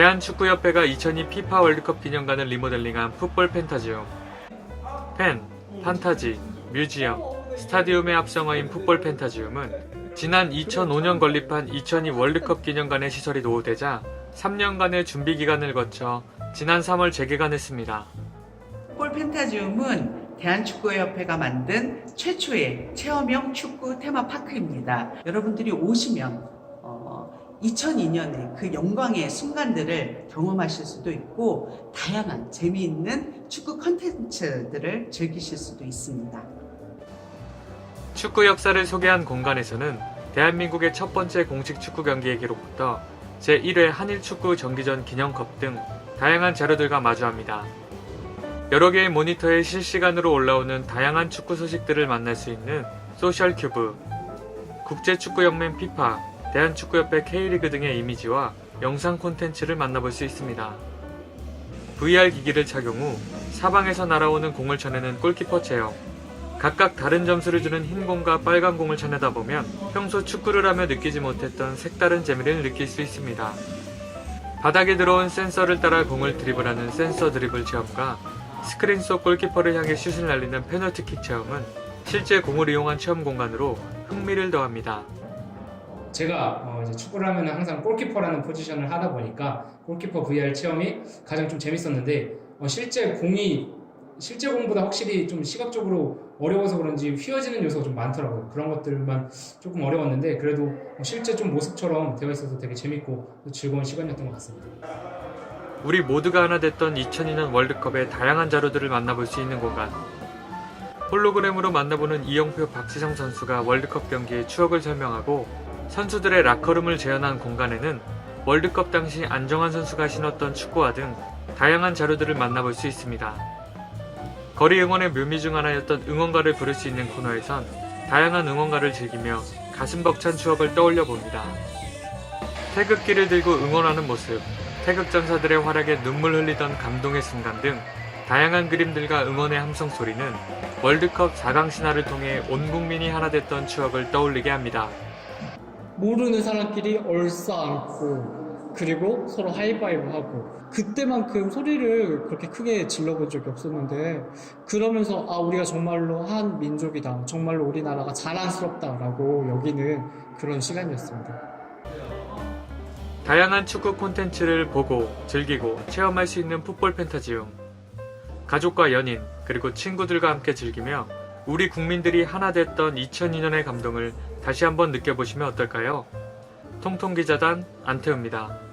대한축구협회가 2002 피파 월드컵 기념관을 리모델링한 풋볼 펜타지움. 펜, 판타지, 뮤지엄, 스타디움의 합성어인 풋볼 펜타지움은 지난 2005년 건립한 2002 월드컵 기념관의 시설이 노후되자 3년간의 준비 기간을 거쳐 지난 3월 재개관했습니다. 볼 펜타지움은 대한축구협회가 만든 최초의 체험형 축구 테마파크입니다. 여러분들이 오시면 어, 2002년의 그 영광의 순간들을 경험하실 수도 있고 다양한 재미있는 축구 컨텐츠들을 즐기실 수도 있습니다. 축구 역사를 소개한 공간에서는 대한민국의 첫 번째 공식 축구 경기의 기록부터 제1회 한일 축구 정기전 기념컵 등 다양한 자료들과 마주합니다. 여러 개의 모니터에 실시간으로 올라오는 다양한 축구 소식들을 만날 수 있는 소셜 큐브, 국제축구연맹 피파, 대한축구협회 K리그 등의 이미지와 영상 콘텐츠를 만나볼 수 있습니다. VR 기기를 착용 후 사방에서 날아오는 공을 쳐내는 골키퍼 체험, 각각 다른 점수를 주는 흰 공과 빨간 공을 쳐내다 보면 평소 축구를 하며 느끼지 못했던 색다른 재미를 느낄 수 있습니다. 바닥에 들어온 센서를 따라 공을 드리블하는 센서 드리블 체험과 스크린 속 골키퍼를 향해 슛을 날리는 페널티킥 체험은 실제 공을 이용한 체험 공간으로 흥미를 더합니다. 제가 어, 축구를 하면 항상 골키퍼라는 포지션을 하다 보니까 골키퍼 VR 체험이 가장 좀 재밌었는데 어, 실제 공이 실제 공보다 확실히 좀 시각적으로 어려워서 그런지 휘어지는 요소가 좀 많더라고요. 그런 것들만 조금 어려웠는데 그래도 어, 실제 좀 모습처럼 되어 있어서 되게 재밌고 또 즐거운 시간이었던 것 같습니다. 우리 모두가 하나 됐던 2002년 월드컵의 다양한 자료들을 만나볼 수 있는 공간. 홀로그램으로 만나보는 이영표 박지성 선수가 월드컵 경기의 추억을 설명하고 선수들의 라커룸을 재현한 공간에는 월드컵 당시 안정환 선수가 신었던 축구화 등 다양한 자료들을 만나볼 수 있습니다. 거리 응원의 묘미 중 하나였던 응원가를 부를 수 있는 코너에선 다양한 응원가를 즐기며 가슴 벅찬 추억을 떠올려 봅니다. 태극기를 들고 응원하는 모습, 태극전사들의 활약에 눈물 흘리던 감동의 순간 등 다양한 그림들과 응원의 함성 소리는 월드컵 4강 신화를 통해 온 국민이 하나 됐던 추억을 떠올리게 합니다. 모르는 사람끼리 얼싸안고 그리고 서로 하이파이브 하고 그때만큼 소리를 그렇게 크게 질러본 적이 없었는데 그러면서 아 우리가 정말로 한 민족이다 정말로 우리나라가 자랑스럽다라고 여기는 그런 시간이었습니다. 다양한 축구 콘텐츠를 보고 즐기고 체험할 수 있는 풋볼 펜타지움. 가족과 연인, 그리고 친구들과 함께 즐기며 우리 국민들이 하나 됐던 2002년의 감동을 다시 한번 느껴보시면 어떨까요? 통통기자단 안태우입니다.